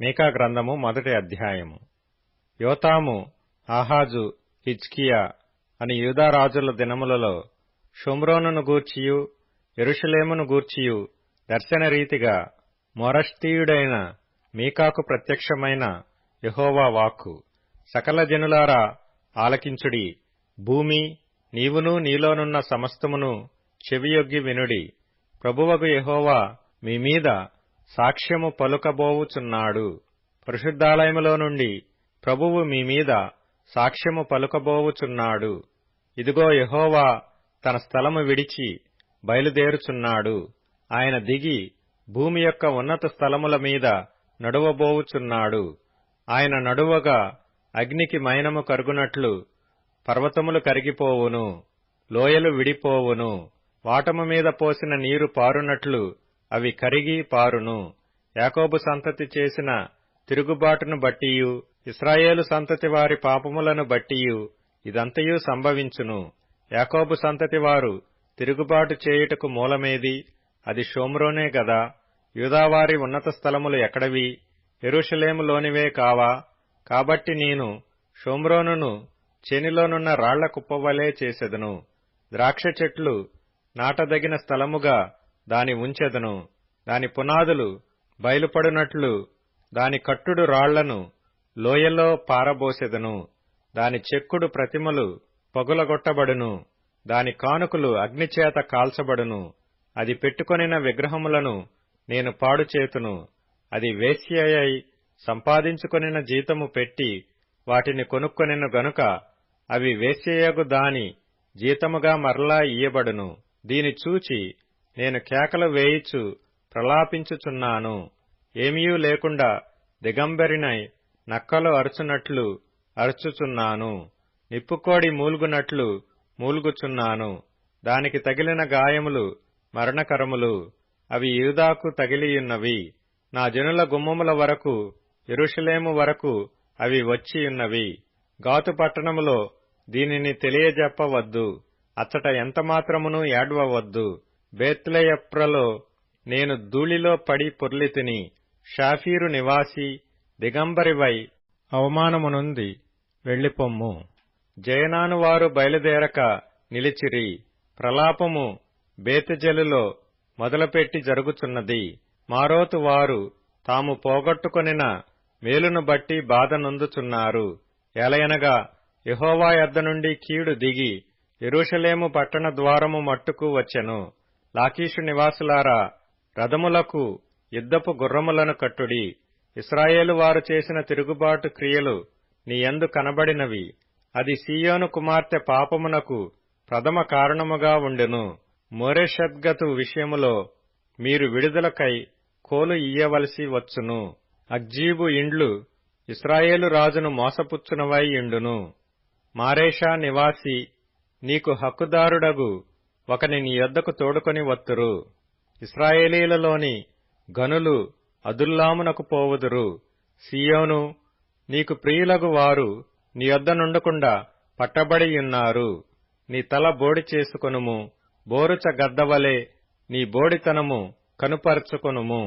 మీకా గ్రంథము మొదటి అధ్యాయము. యోతాము ఆహాజు హిజ్కియా అని యూదారాజుల దినములలో షుమ్రోనును గూర్చియు ఎరుషలేమును గూర్చియు దర్శన రీతిగా మొరష్తీయుడైన మీకాకు ప్రత్యక్షమైన యహోవా వాక్కు. సకల జనులారా ఆలకించుడి. భూమి నీవును నీలోనున్న సమస్తమును చెవియొగ్గి వినుడి. ప్రభువగు యహోవా మీ మీద సాక్ష్యము పలుకబోవుచున్నాడు. పరిశుద్ధాలయములో నుండి ప్రభువు మీ మీద సాక్ష్యము పలుకబోవుచున్నాడు. ఇదిగో యహోవా తన స్థలము విడిచి బయలుదేరుచున్నాడు. ఆయన దిగి భూమి యొక్క ఉన్నత స్థలముల మీద నడువబోవుచున్నాడు. ఆయన నడువగా అగ్నికి మైనము కరుగునట్లు పర్వతములు కరిగిపోవును లోయలు విడిపోవును వాటము మీద పోసిన నీరు పారునట్లు అవి కరిగి పారును. యాకోబు సంతతి చేసిన తిరుగుబాటును బట్టియు ఇస్రాయేలు సంతతి వారి పాపములను బట్టియు ఇదంతయు సంభవించును. యాకోబు సంతతి వారు తిరుగుబాటు చేయుటకు మూలమేది? అది షోమ్రోనే గదా. యూదావారి ఉన్నత స్థలములు ఎక్కడవి? ఎరుషలేములోనివే కావా? కాబట్టి నేను షోమ్రోనును చేనిలోనున్న రాళ్ళ కుప్పవలే చేసెదను. ద్రాక్ష చెట్లు నాటదగిన స్థలముగా దాని ఉంచెదను దాని పునాదులు బయలుపడునట్లు దాని కట్టుడు రాళ్ళను లోయలో పారబోసెదను దాని చెక్కుడు ప్రతిమలు పగులగొట్టబడును దాని కానుకలు అగ్నిచేత కాల్చబడును అది పెట్టుకొనిన విగ్రహములను నేను పాడుచేతును అది వేశ్యయై సంపాదించుకొనిన జీతము పెట్టి వాటిని కొనుక్కొనిన గనుక అవి వేశ్యయగు దాని జీతముగా మరలా ఇయ్యబడును. దీని చూచి నేను కేకలు వేయిచు ప్రలాపించుచున్నాను. ఏమీయూ లేకుండా దిగంబరినై నక్కలు అరుచునట్లు అరుచుచున్నాను. నిప్పుకోడి మూలుగునట్లు మూలుగుచున్నాను. దానికి తగిలిన గాయములు మరణకరములు. అవి యూదాకు తగిలియున్నవి. నా జనుల గుమ్మముల వరకు ఎరుషలేము వరకు అవి వచ్చియున్నవి. గాతు పట్టణములో దీనిని తెలియజెప్పవద్దు. అచ్చట ఎంతమాత్రమునూ ఏడ్వవద్దు. బేత్లెయప్రలో నేను ధూళిలో పడి పొర్లితిని షాఫీరు నివాసి దిగంబరివై అవమానమునుంది వెళ్ళిపొమ్ము జయనాను వారు బయలుదేరక నిలిచిరి. ప్రలాపము బేతజలులో మొదలుపెట్టి జరుగుచున్నది. మారోతు వారు తాము పోగొట్టుకొనిన మేలును బట్టి బాధ నొందుచున్నారు. ఎలయనగా యహోవా యొద్ద నుండి కీడు దిగి ఎరుషలేము పట్టణ ద్వారము మట్టుకు వచ్చెను. లాకీషు నివాసులారా రథములకు యుద్ధపు గుర్రములను కట్టుడి. ఇస్రాయేలు వారు చేసిన తిరుగుబాటు క్రియలు నీయందు కనబడినవి. అది సీయోను కుమార్తె పాపమునకు ప్రథమ కారణముగా ఉండెను. మోరేషద్గతు విషయములో మీరు విడుదలకై కోలు ఇయ్యవలసి వచ్చును. అగ్జీబు ఇండ్లు ఇస్రాయేలు రాజును మోసపుచ్చునవై ఇండును మారేషా నివాసి నీకు హక్కుదారుడగు ఒకని నీ యొద్దకు తోడుకొని వత్తురు. ఇస్రాయేలీలలోని గనులు అదుల్లామునకు పోవుదురు. సియోను నీకు ప్రియులగు వారు నీ యొద్ద నుండకుండా పట్టబడియున్నారు నీ తల బోడి చేసుకొనుము బోరుచ గద్దవలే నీ బోడితనము కనుపరుచుకొనుము.